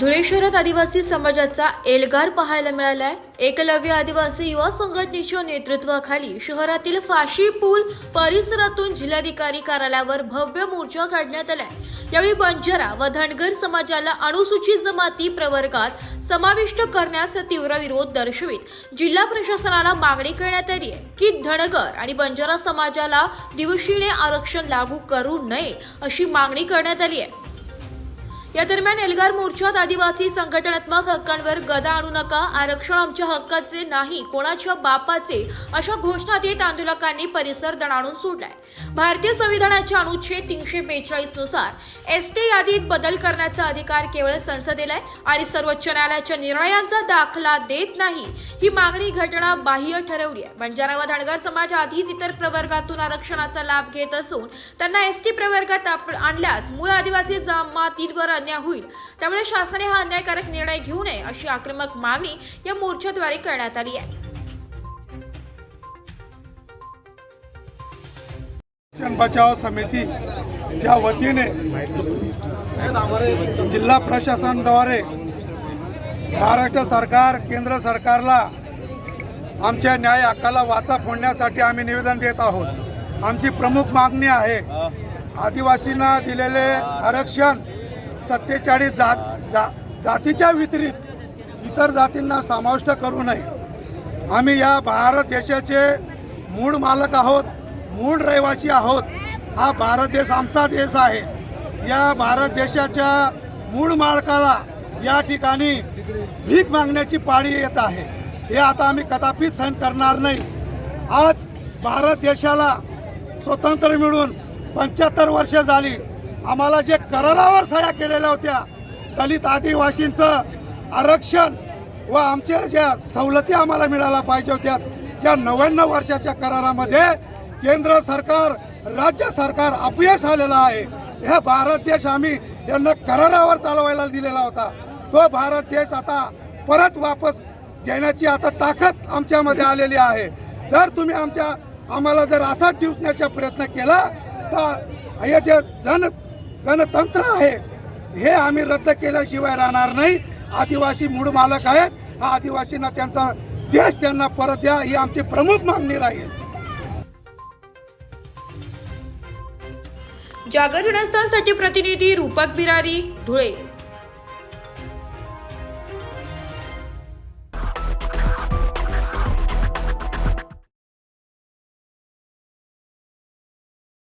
धुळे शहरात आदिवासी समाजाचा एल्गार पाहायला मिळालाय. एकलव्य आदिवासी युवा संघटनेच्या नेतृत्वाखाली शहरातील फाशी पूल परिसरातून जिल्हाधिकारी कार्यालयावर भव्य मोर्चा काढण्यात आलाय. यावेळी बंजारा व धनगर समाजाला अनुसूचित जमाती प्रवर्गात समाविष्ट करण्यास तीव्र विरोध दर्शवित. जिल्हा प्रशासनाला मागणी करण्यात आली आहे की धनगर आणि बंजारा समाजाला दिवशीने आरक्षण लागू करू नये अशी मागणी करण्यात आली आहे. या दरम्यान एल्गार मोर्चात आदिवासी संघटनात्मक हक्कांवर गदा आणू नका आरक्षण आमच्या हक्काचे नाही कोणाच्या बापाचे अशा घोषणा देत आंदोलकांनी परिसर दणाणून सोडलाय. भारतीय संविधानाच्या अनुच्छेद तीनशे बेचाळीसनुसार एसटी यादीत बदल करण्याचा अधिकार केवळ संसदेला आहे आणि सर्वोच्च न्यायालयाच्या निर्णयांचा दाखला देत नाही ही मागणी घटना बाह्य ठरवली आहे. बंजारा व धनगर समाज आधीच इतर प्रवर्गातून आरक्षणाचा लाभ घेत असून त्यांना एसटी प्रवर्गात आप- आणल्यास मूळ आदिवासी जमातींवर अन्याय होईल. त्यामुळे शासनाने हा अन्यायकारक निर्णय घेऊ नये अशी आक्रमक मागणी या मोर्चाद्वारे करण्यात आली आहे. बचाव समिती वतीने जिल्हा प्रशासनाद्वारे महाराष्ट्र सरकार केंद्र सरकारला आमच्या न्याय हक्काला वाचा फोडण्यासाठी आम्ही निवेदन देत आहोत. आमची प्रमुख मागणी आहे आदिवासींना दिलेले आरक्षण सत्तेचाळीस जात जा जातीच्या वितरित इतर जातींना समाविष्ट करू नये. आम्ही या भारत देशाचे मूळ मालक आहोत मूळ रहिवासी आहोत. हा भारत देश आमचा देश आहे. या भारत देशाच्या मूळ मालकाला या ठिकाणी भीक मागण्याची पाळी येत आहे. हे आता आम्ही कदापित सहन करणार नाही. आज भारत देशाला स्वतंत्र मिळून पंच्याहत्तर वर्ष झाली. आम्हाला जे करारावर सह्या केलेल्या होत्या दलित आदिवासींचं आरक्षण व आमच्या ज्या सवलती आम्हाला मिळायला पाहिजे होत्या या नव्याण्णव वर्षाच्या करारामध्ये केंद्र सरकार राज्य सरकार अपयश आलेलं आहे. हे भारत देश आम्ही यांना करारावर चालवायला दिलेला होता. तो भारत देश आता परत वापस घेण्याची आता ताकद आमच्यामध्ये आलेली आहे. जर तुम्ही आमच्या आम्हाला जर असा ठेवण्याचा प्रयत्न केला तर हे जे जन गणतंत्र आहे. हे आम्ही रद्द केल्याशिवाय राहणार नाही. आदिवासी मूळ मालक आहेत. हा आदिवासींना त्यांचा देश त्यांना परत द्या ही आमची प्रमुख मागणी राहील. जागर जनस्थानसाठी प्रतिनिधी रूपक बिरारी धुळे.